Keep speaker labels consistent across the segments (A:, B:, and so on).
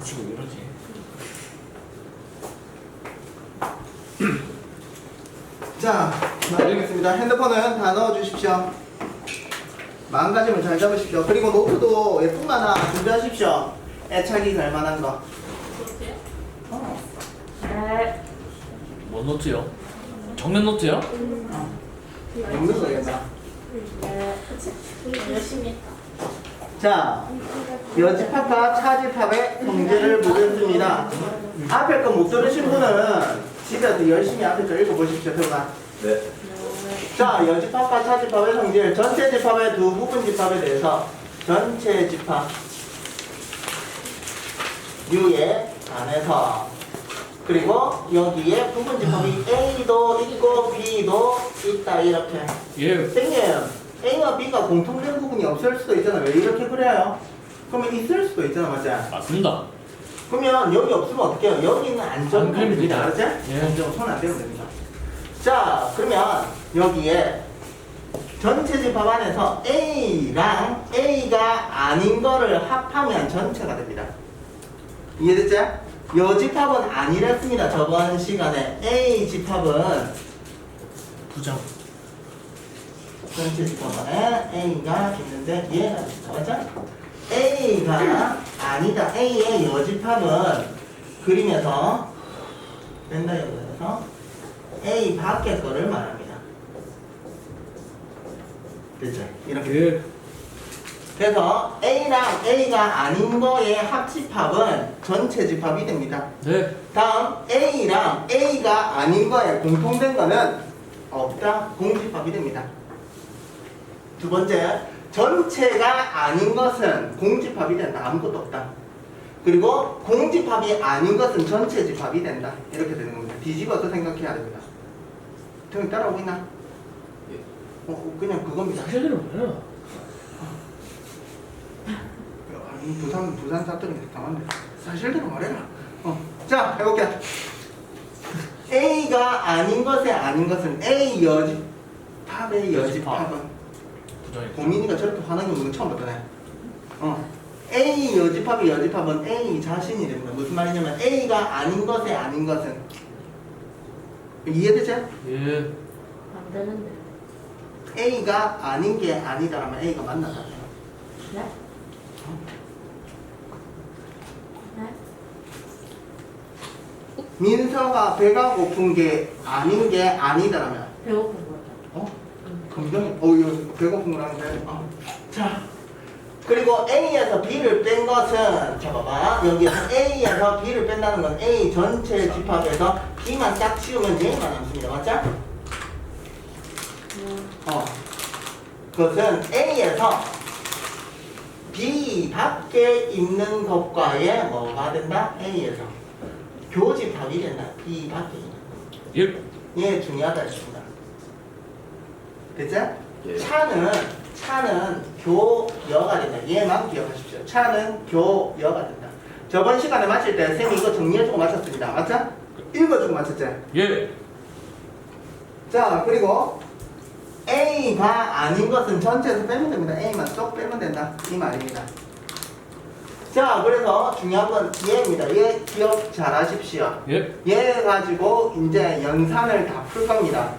A: 치고 왜 이러지?
B: 자, 마무리하겠습니다. 핸드폰은 다 넣어주십시오. 마음가짐을 잘 잡으십시오. 그리고 노트도 예쁜 거 하나 준비하십시오. 애착이 갈 만한 거. 어.
C: 네.
A: 뭔 노트요? 정면 노트요?
B: 읽는 거겠다.
C: 네. 그치? 열심히 했다.
B: 자, 여집합과 차집합의 성질을 보겠습니다. 앞에 거 못 들으신 분은 집에서 열심히 앞에 거 읽어보십시오. 들어가.
D: 네.
B: 자, 여집합과 차집합의 성질, 전체 집합의 두 부분 집합에 대해서 전체 집합 U에 안에서 그리고 여기에 부분 집합이 A도 있고 B도 있다 이렇게
A: 예.
B: 선생님 A와 B가 공통된 부분이 없을 수도 있잖아 왜 이렇게 그래요? 그러면 있을 수도 있잖아 맞지?
A: 맞습니다.
B: 그러면 여기 없으면 어떻게 해요? 여기는 안전
A: 안 그러면
B: 부분이다
A: 되죠.
B: 그렇지?
A: 예.
B: 안전 손안 대면 됩니다 자 그러면 여기에 전체 집합 안에서 A랑 A가 아닌 거를 합하면 전체가 됩니다 이해됐지? 여 집합은 아니랬습니다 저번 시간에 A 집합은
A: 부정.
B: 전체 집합 안에 A가 있는데 얘가 있다 맞죠? A가 아니다 A의 여집합은 그림에서 뺀다 여기서 A 밖의 거를 말합니다 됐죠? 이렇게
A: 예.
B: 그래서 A랑 A가 아닌 거의 합집합은 전체 집합이 됩니다
A: 네.
B: 다음 A랑 A가 아닌 거에 공통된 거는 없다 공집합이 됩니다. 두 번째 전체가 아닌 것은 공집합이 된다 아무것도 없다. 그리고 공집합이 아닌 것은 전체 집합이 된다 이렇게 되는 겁니다. 뒤집어서 생각해야 됩니다. 형 따라오고 있나? 어, 그냥 그겁니다.
A: 사실대로 뭐야?
B: 아니, 부산 부산 사투리 당한데 사실대로 말해라. 어, 자 해볼게. A가 아닌 것에 아닌 것은 A 여집합의 여집합은
A: 부정이.
B: 고민이가 저렇게 화나게 웃는 거 처음 봤다네. 어. A 여집합의 여집합은 A 자신이 됩니다. 무슨 말이냐면 A가 아닌 것에 아닌 것은 이해되죠?
A: 예.
C: 안 되는데.
B: A가 아닌 게 아니다라면 A가 맞나다.
C: 네? 네?
B: 민서가 배가 고픈 게 아닌 게 아니다라면
C: 배고픈.
B: 어? 금덩이 어 이거 배고픈 거라는데 어. 자 그리고 A에서 B를 뺀 것은 자 봐봐 여기에서 A에서 B를 뺀다는 건 A 전체 집합에서 B만 딱 치우면 J만 남습니다 맞죠?
C: 음.
B: 어 그것은 A에서 B 밖에 있는 것과의 뭐가 된다? A에서 교집합이 된다 B 밖에 있는 것.
A: 예.
B: 얘 중요하다 했습 됐죠?
D: 예.
B: 차는 차는 교여가 된다. 얘만 기억하십시오. 차는 교여가 된다. 저번 시간에 마칠 때 쌤이 이거 정리해주고 마쳤습니다. 맞죠? 읽어주고 마쳤죠?
A: 예.
B: 자 그리고 A가 아닌 것은 전체에서 빼면 됩니다. A만 쏙 빼면 된다. 이 말입니다. 자 그래서 중요한 건 얘입니다. 얘 기억 잘 하십시오.
A: 예.
B: 얘 가지고 이제 연산을 다 풀 겁니다.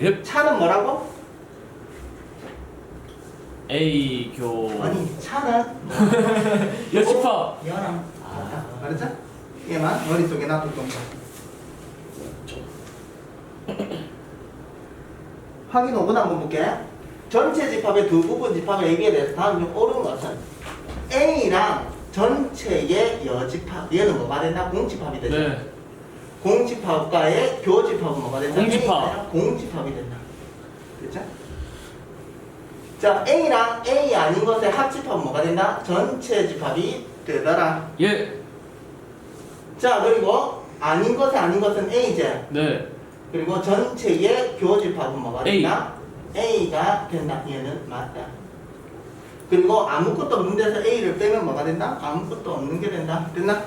A: 예.
B: 차는 뭐라고?
A: A 교.
B: 아니 차는
A: 여집합.
B: 얘랑 알았죠? 얘만 머릿속에 놔둘 겁니다. 확인 5분 한번 볼게. 전체 집합의 두 부분 집합의 얘기에 대해서 다음 중 옳은 것은 A랑 전체의 여집합 얘는 뭐가 된다? 공집합이 되죠.
A: 네.
B: 공집합과의 교집합은 뭐가 된다?
A: 공집합.
B: A랑 공집합이 된다. 됐죠? 자, A랑 A 아닌 것의 합집합은 뭐가 된다? 전체 집합이 되더라.
A: 예.
B: 자, 그리고 아닌 것에 아닌 것은 A제.
A: 네.
B: 그리고 전체의 교집합은 뭐가 된다? A가 된다. 얘는 맞다. 그리고 아무것도 없는 데서 A를 빼면 뭐가 된다? 아무것도 없는 게 된다. 됐나?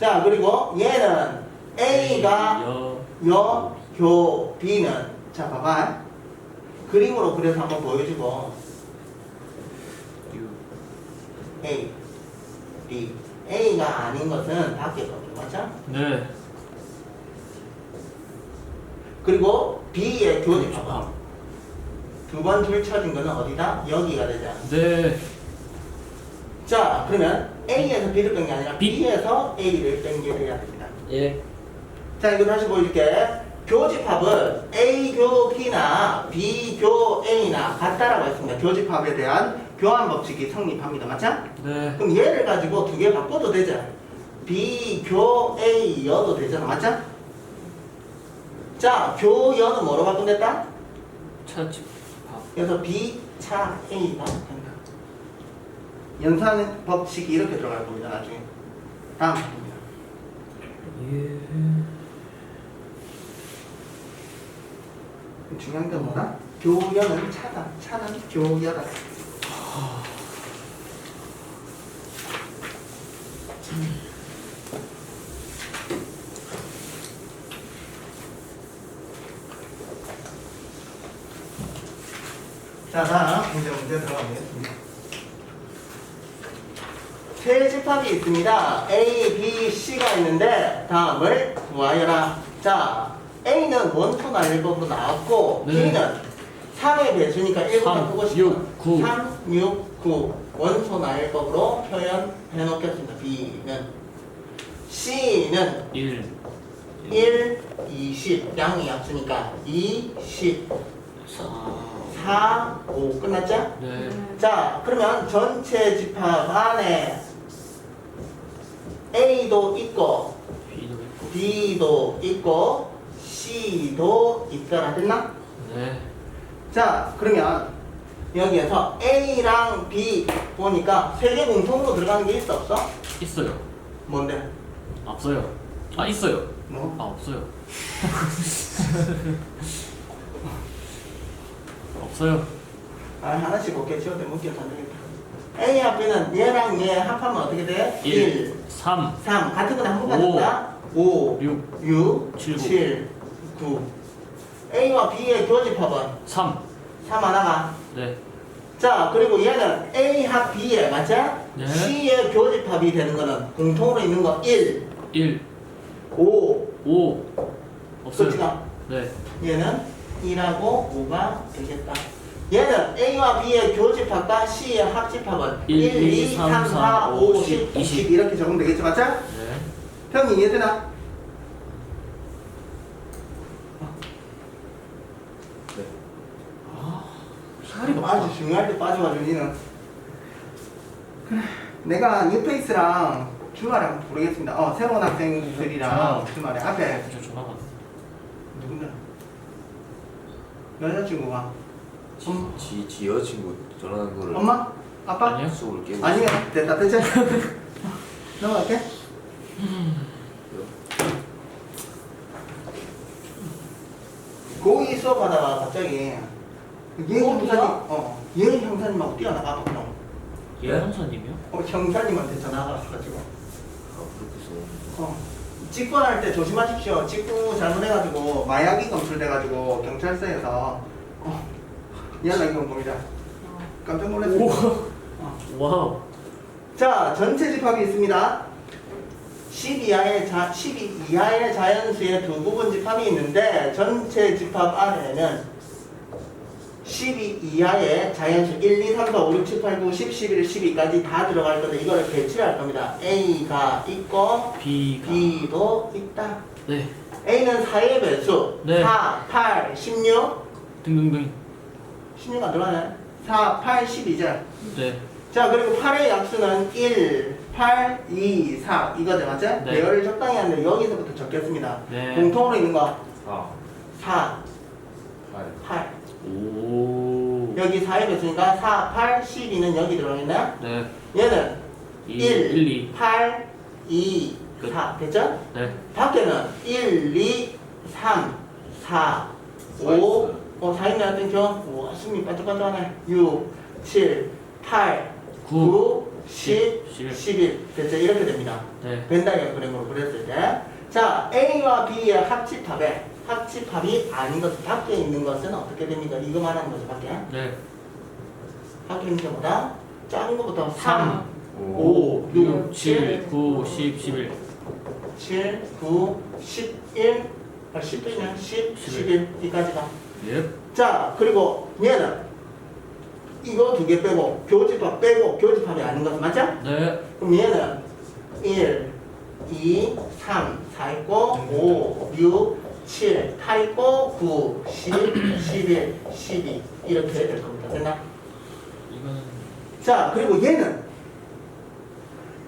B: 자, 그리고 얘는 A가
A: 여.
B: 여, 교, B는 자 봐봐 그림으로 그려서 한번 보여주고
A: 유.
B: A, B, A가 아닌 것은 밖에 거죠. 맞죠?
A: 네.
B: 그리고 B의 교집합.
A: 교집합.
B: 두번 줄 쳐진 거는 어디다? 여기가 되죠.
A: 네.
B: 자, 그러면 A에서 B를 뺀 게 아니라
A: B.
B: B에서 A를 뺀게 돼야 됩니다.
A: 예.
B: 자, 이거 다시 보여줄게. 교집합은 A 교 B나 B 교 A나 같다라고 했습니다. 교집합에 대한 교환 법칙이 성립합니다. 맞죠?
A: 네.
B: 그럼 얘를 가지고 두 개 바꿔도 되죠. B 교 A 여도 되잖아. 맞죠? 자, 교 여는 뭐로 바꾼댔다?
A: 차집.
B: 그래서 B 차 A가 된다. 연산 법칙이 이렇게 들어갈 겁니다. 나중에. 다음.
A: 예.
B: 중요한 건 뭐다? 교여는 차다. 차는 교여다. 자, 다음 문제 문제 들어가겠습니다. 세 집합이 있습니다. A, B, C가 있는데 다음을 구하여라. 자, A는 원소 나일법으로 나왔고
A: 네.
B: B는 3의 배수니까 1부터
A: 삼,
B: 푸고 싶어.
A: 육, 구.
B: 3, 6, 9 원소 나일법으로 표현해 놓겠습니다. B는 C는
A: 1.
B: 1, 20 양이 약수니까 2, 10,
A: 4.
B: 4, 5 끝났죠?
A: 네.
B: 자, 그러면 전체 집합 안에 A도 있고
A: B도 있고.
B: B도 있고 C도 있더라 됐나?
A: 네.
B: 자, 그러면 여기에서 A랑 B 보니까 세 개 공통으로 들어가는 게 있어 없어?
A: 있어요.
B: 뭔데?
A: 없어요. 아, 있어요.
B: 뭐?
A: 아, 없어요. 없어요.
B: 아, 하나씩 곱게 지워도 묶여서 안 되겠다. A와 B는 얘랑 얘 합하면 어떻게 돼?
A: 1,
B: 1
A: 3,
B: 3 같은 거다 한번
A: 오.
B: 가졌다 5
A: 6,
B: 6
A: 칠,
B: 7 9 A와 B의 교집합은
A: 3.
B: 3 하나가
A: 네.
B: 자 그리고 얘는 A 합 B에 맞아?
A: 네.
B: C의 교집합이 되는 거는 공통으로 있는 거 1,
A: 1,
B: 5
A: 5. 없어요.
B: 그렇지가
A: 네.
B: 얘는 1하고 5가 되겠다 얘는 A와 B의 교집합과 C의 합집합은 1,
A: 1,
B: 2, 3, 4, 5, 10, 20 이렇게 적으면 되겠죠 맞죠?
A: 네.
B: 형이 이해되나?
A: 높다.
B: 아주 중요할 때 빠져가지고 니는 그래 내가 뉴페이스랑 주말에 한번 부르겠습니다 어 새로운 학생들이랑 주말에 앞에
A: 저 전화가.
B: 누군데? 여자친구가
D: 지, 지, 지 여자친구 전화하는 거를
B: 엄마? 아빠?
A: 아니요.
D: 수업을 깨고
B: 아니면 됐다 됐지? 넘어갈게 고2 수업하다가 갑자기 얘 형사님 어얘 형사님하고 뛰어나가 보통
A: 예, 형사님이요?
B: 어, 형사님한테 전화가 왔어가지고
D: 아 그렇게 써
B: 어, 직권할 때 조심하십시오. 직구 잘못해가지고 마약이 검출돼가지고 경찰서에서 어, 연락이 온 겁니다. 깜짝 놀랐습니다. 어.
A: 와우.
B: 자, 전체 집합이 있습니다. 10 이하의 자, 12 이하의 자연수의 두 부분 집합이 있는데 전체 집합 안에는 12 이하의 자연수 1, 2, 3, 4, 5, 6, 7, 8, 9, 10, 11, 12까지 다 들어갈 건데 이거를 배치를 할 겁니다. A가 있고
A: B가.
B: B도 있다.
A: 네.
B: A는 4의 배수.
A: 네.
B: 4, 8, 16.
A: 등등등.
B: 16 안 들어가네. 4, 8, 12죠.
A: 네.
B: 자, 그리고 8의 약수는 1, 8, 2, 4. 이거죠, 맞죠?
A: 네.
B: 배열을 적당히 하는데 여기서부터 적겠습니다.
A: 네.
B: 공통으로 있는 거
D: 4
B: 4,
D: 8
B: 8.
A: 오.
B: 여기 4의 배수니까 4, 8, 12는 여기 들어가겠네.
A: 네.
B: 얘는
A: 2,
B: 1,
A: 1, 2.
B: 8, 2,
A: 끝.
B: 4. 됐죠?
A: 네.
B: 밖에는 1, 2, 3, 4, 5, 어, 4 있네, 땡겨. 우와, 숨이 반짝반짝하네. 6, 7, 8, 9, 10,
A: 11.
B: 11. 됐죠? 이렇게 됩니다.
A: 네.
B: 벤다이어 그램으로 그렸을 때. 자, A와 B의 합집합에 합집합이 아닌 것, 밖에 있는 것은 어떻게 됩니까? 이거 말하는 거죠, 밖에.
A: 네.
B: 밖에 있는 것보다 작은 것부터 3,
A: 삼,
B: 5, 6, 7,
A: 9, 10, 11.
B: 7, 9, 11, 아, 10이네. 10, 11, 이까지가.
A: 예.
B: 자, 그리고 얘는 이거 두 개 빼고 교집합 빼고 교집합이 아닌 것 맞죠?
A: 네.
B: 그럼 얘는 1, 2, 3, 4 있고 5, 6, 7, 8 있고 9, 10, 11, 12 이렇게 될 겁니다. 됐나?
A: 이거는
B: 자, 그리고 얘는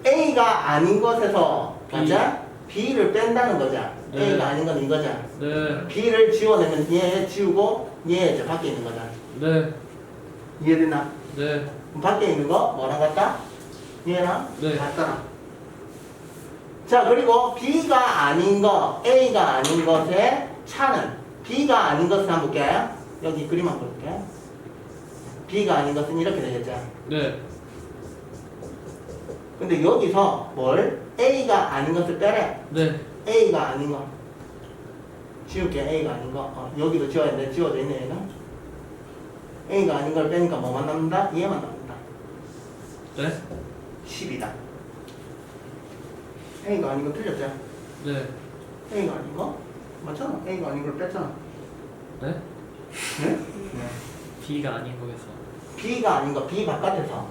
B: A가 아닌 것에서
A: B.
B: 맞아? B를 뺀다는 거죠.
A: 네.
B: A가 아닌 건 이거죠.
A: 네.
B: B를 지워내면 얘 지우고 얘 이제 밖에 있는 거잖아.
A: 네.
B: 이해되나?
A: 네.
B: 그럼 밖에 있는 거 뭐랑 같다? 얘랑
A: 네.
B: 같더라. 자 그리고 B가 아닌 거, A가 아닌 것의 차는 B가 아닌 것을 한번 볼게요. 여기 그림 한번 볼게. B가 아닌 것은 이렇게 되겠죠.
A: 네.
B: 근데 여기서 뭘? A가 아닌 것을 빼래.
A: 네.
B: A가 아닌 거. 지울게, A가 아닌 거. 어, 여기도 지워야 돼. 지워져 있네, 얘는. A가 아닌 걸 빼니까 뭐만 남는다? 얘만 남는다.
A: 네.
B: 10이다. A가 아닌 거 틀렸죠?
A: 네.
B: A가 아닌 거? 맞잖아. A가 아닌 걸 뺐잖아.
A: 네.
B: 네? 네.
A: B가 아닌 거에서.
B: B가 아닌 거, B 바깥에서.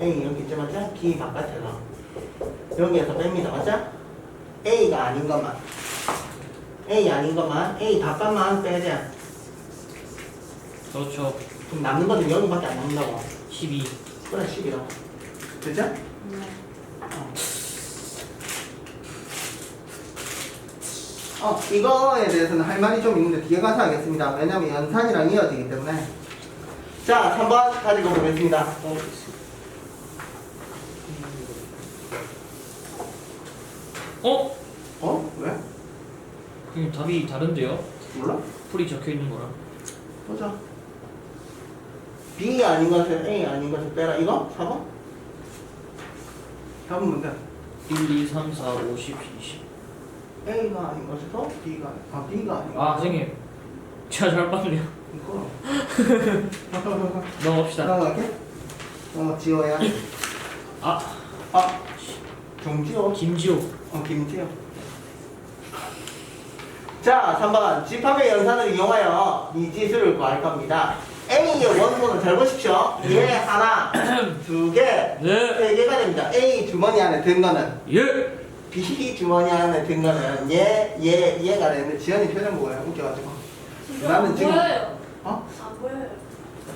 B: A 여기 있죠, 맞죠? B 바깥에서. 여기에서 뺍니다, 맞죠? A가 아닌 것만. A 아닌 것만, A 바깥만 빼야 돼.
A: 그렇죠.
B: 그럼 남는 거는 여기밖에 안 남는다고.
A: 12.
B: 그래, 10이라고. 됐죠?
C: 네.
B: 어, 이거에 대해서는 할 말이 좀 있는데 뒤에 가서 하겠습니다. 왜냐면 연산이랑 이어지기 때문에. 자, 3번 가지고 보겠습니다.
A: 어?
B: 어? 왜?
A: 그럼 답이 다른데요?
B: 몰라?
A: 풀이 적혀 있는 거랑.
B: 보자. B 아닌 것을 A 아닌 것을 빼라. 이거? 4번? 4번 뭔데?
A: 1, 2, 3, 4, 5, 10, 20.
B: A가 아닌 것에서 B가 아닌 아, B가 아닌 것.
A: 아, 선생님. 제가 잘 봤네요.
B: 이거.
A: 넘어갑시다.
B: 넘어갈게. 어, 지호야.
A: 아,
B: 아, 정지호.
A: 김지호.
B: 어, 김지호. 자, 3번. 집합의 연산을 이용하여 이 지수를 구할 겁니다. A의 원소는 잘 보십시오. 얘 하나, 두 개,
A: 네.
B: 세 개가 됩니다. A 주머니 안에 든 거는
A: 예.
B: B 주머니 안에 든 거는 얘, 얘, 얘가 되는데 지연이 표정 뭐야? 웃겨가지고. 나는 지금-
C: 보여요.
B: 어?
C: 안 보여요.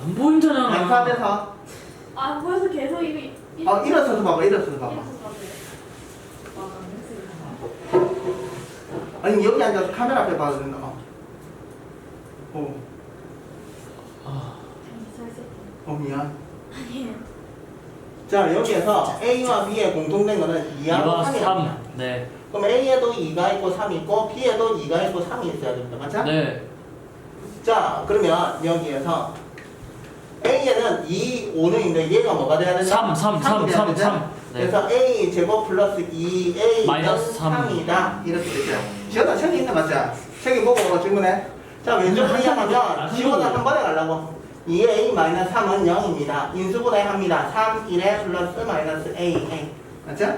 A: 안 보인잖아.
B: 반사돼서.
C: 안 보여서 계속 이거 이- 이-
B: 어, 일어서서 봐봐, 일어서서 봐봐.
C: 아, 안 했어요.
B: 아니, 여기 앉아서 카메라 앞에 봐도 된다. 어. 어,
C: 쓸게요.
B: 어.
C: 아니에요.
B: 자, 여기에서 A와 B의 공통된 거는 2하고
A: 2와
B: 3이랍니다.
A: 3. 네.
B: 그럼 A에도 2가 있고 3이 있고 B에도 2가 있고 3이 있어야 됩니다. 맞죠?
A: 네.
B: 자, 그러면 여기에서 A에는 2, 5는 있는데 얘가 뭐가 돼야 되냐?
A: 삼, 삼, 삼,
B: 삼이 돼야
A: 삼,
B: 되죠?
A: 삼. 네.
B: 그래서 A 제곱 플러스 2A는
A: 마이너스 삼.
B: 3이다. 이렇게 되죠. 지원아, 책이 있나 맞죠? 책이 보고 뭐 질문해. 자, 왼쪽
A: 아,
B: 하면 지원아.
A: 한
B: 번에 가려고. 2A 마이너스 3은 0입니다. 인수분해 합니다. 3, 1에 플러스 마이너스 A, A. 맞죠?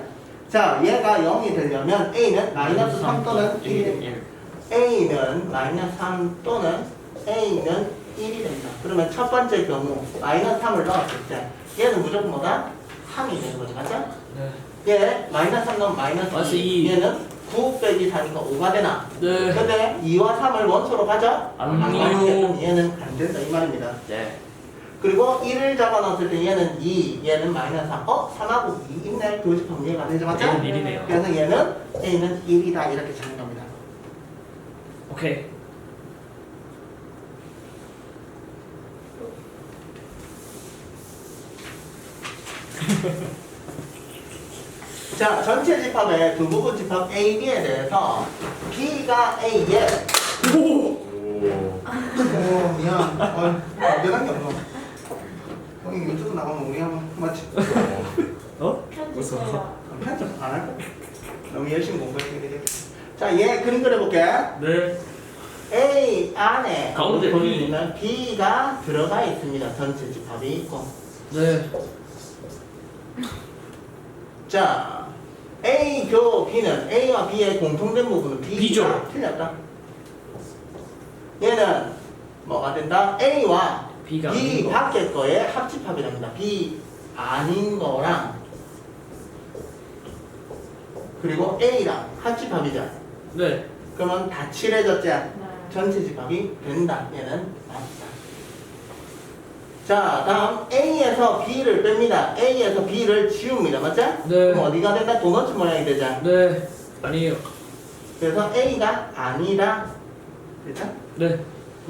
B: 자, 얘가 0이 되려면 A는 마이너스 3 또는 1이 됩니다.
A: 1.
B: A는 마이너스 3 또는 A는 1이 됩니다. 그러면 첫 번째 경우 마이너스 3을 넣었을 때 얘는 무조건 뭐다? 3이 되는 거죠. 맞죠?
A: 네.
B: 얘 마이너스 3 넣으면 마이너스
A: 마이너스
B: 2.
A: 이.
B: 얘는 9 빼기 4니까 5가 되나?
A: 네.
B: 근데 2와 3을 원소로?
A: 안
B: 가죠.
A: 돼요.
B: 얘는 안 된다 이 말입니다.
A: 네.
B: 그리고 1을 잡아놨을 때 얘는 2, 얘는 마이너스 3. 어? 3하고 2 있네? 교집합 이해가 되죠? 맞죠?
A: 얘는 1이네요.
B: 그래서 얘는 A는 1이다 이렇게 찾는 겁니다.
A: 오케이.
B: 자, 전체 집합의 두 부분 집합 A, B에 대해서 B가 A에
D: 오.
B: 어, 미안. 어, 미안한 게 없어. 형이 유튜브 나가면 우리 한번 맞지?
A: 어?
C: 편집해요.
B: 편집 안할 거야. 너무 열심히 공부했으니까. 자, 얘 그림 그려볼게.
A: 네.
B: A 안에
A: 가운데
B: 본이
A: B.
B: 있는 B가 들어가 있습니다. 전체 집합이 있고.
A: 네.
B: 자, A 교 B는 A와 B의 공통된 부분은 B가
A: B죠.
B: 틀렸다. 얘는 뭐가 된다? A와
A: B가
B: B
A: 아닌 거.
B: 밖의 거의 합집합이랍니다. B 아닌 거랑 그리고 A랑 합집합이죠.
A: 네.
B: 그러면 다 칠해졌지?
C: 네.
B: 전체 집합이 된다. 얘는 맞다. 자, 다음 A에서 B를 뺍니다. A에서 B를 지웁니다. 맞죠?
A: 네.
B: 그럼 어디가 된다? 도너츠 모양이 되죠.
A: 네. 아니에요.
B: 그래서 A가 아니다. 그죠?
A: 네.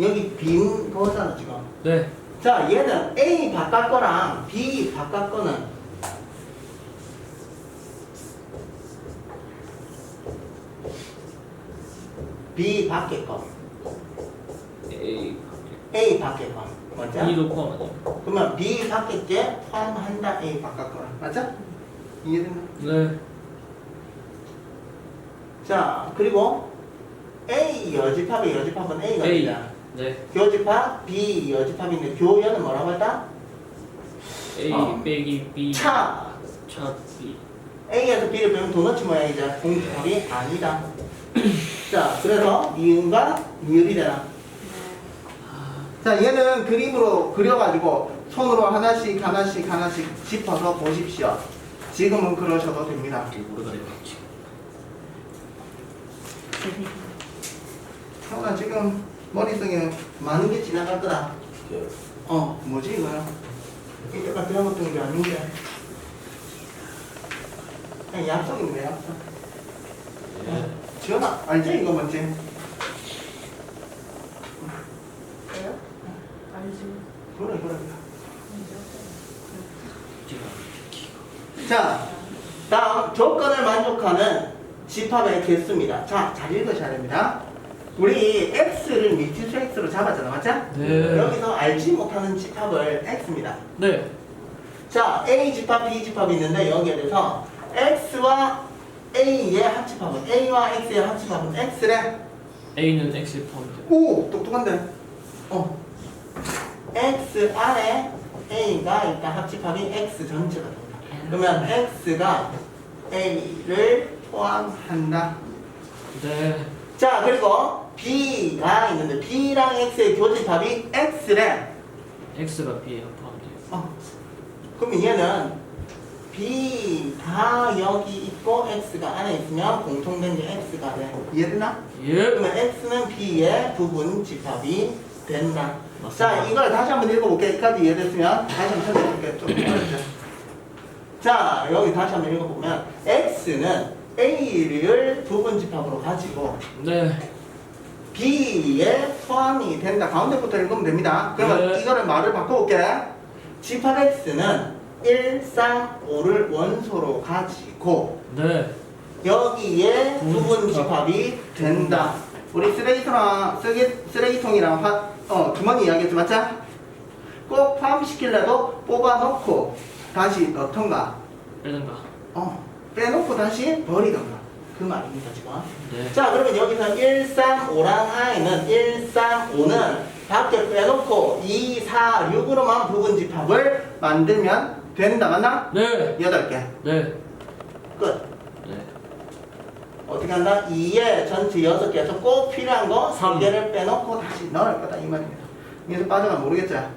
B: 여기 빈 거잖아, 지금.
A: 네.
B: 자, 얘는 A 바깥 거랑 B 바깥 거는 B 밖의 거,
A: A.
B: A 밖의 거. 맞죠?
A: B도 포함 아니에요.
B: 그러면 B 밖의 게 포함한다 A 바깥 거라. 맞죠? 이해됐나?
A: 네.
B: 자, 그리고 A 여집합의 여집합은 A가
A: A.
B: 되잖아.
A: 네.
B: 교집합 B 여집합인데 교연은 뭐라고 했다?
A: A
B: 어.
A: 빼기 B.
B: 차.
A: 차 B.
B: A에서 B를 빼면 도너츠 모양이자 공집합이 아니다. 자, 그래서 니은과 니을이 되나? 자, 얘는 그림으로 그려가지고 손으로 하나씩 하나씩 하나씩 짚어서 보십시오. 지금은 그러셔도 됩니다. 형아 지금 머릿속에 많은 게.
D: 저
B: 어, 뭐지 이거야? 이때가 들어봤던 게 아닌데. 그냥 약속인데 약속.
D: 예.
B: 지연아, 알지 이거 뭔지?
C: 왜요? 알지.
B: 그래 그래.
A: 제가
B: 자, 다음 조건을 만족하는 집합의 개수입니다. 자, 잘 읽으셔야 됩니다. 우리 x를 미지수 x로 잡았잖아, 맞죠?
A: 네.
B: 여기서 알지 못하는 집합을 x입니다.
A: 네.
B: 자, a 집합, b 집합이 있는데 여기에 대해서 x와 a의 합집합은 a와 x의 합집합은 x래.
A: A는 X 포함돼.
B: 오, 똑똑한데. 어. x 안에 a가 일단 합집합이 x 전체가 됩니다. 그러면 x가 a를 포함한다.
A: 네.
B: 자, 그리고 b가 있는데 b랑 x의 교집합이 x래.
A: X가 B에 포함돼요.
B: 어. 그러면 얘는 b가 여기 있고 x가 안에 있으면 공통된 게 x가 돼. 이해됐나?
A: 예.
B: 그러면 x는 b의 부분 집합이 된다.
A: 맞습니다.
B: 자, 이걸 다시 한번 읽어볼게. 여기까지 이해됐으면 다시 한번 찾아볼게. 좀? 자, 여기 다시 한번 읽어보면 x는 a를 부분 집합으로 가지고
A: 네.
B: b에 포함이 된다. 가운데부터 읽으면 됩니다. 그러면
A: 네.
B: 이거를 말을 바꿔볼게. 집합 x는 1, 3, 5를 원소로 가지고
A: 네.
B: 여기에
A: 부분
B: 부분
A: 집합.
B: 집합이 된다. 우리 쓰레기통이랑 쓰레기, 쓰레기통이랑 화, 어, 주머니 이야기했지 맞자? 꼭 포함시키려도 뽑아놓고 다시 넣던가
A: 빼든가.
B: 어, 빼놓고 다시 버리던가 그 말입니다 지금
A: 네.
B: 자 그러면 여기서 1, 3, 5랑 I는 1, 3, 5는 밖에 빼놓고 2, 4, 6으로만 부분 집합을 만들면 된다 맞나?
A: 네.
B: 8개
A: 네.
B: 끝
A: 네.
B: 어떻게 한다? 2에 전체 6개에서 꼭 필요한 거
A: 삼.
B: 3개를 빼놓고 다시 넣을 거다 이 말입니다. 여기서 빠져가 모르겠죠?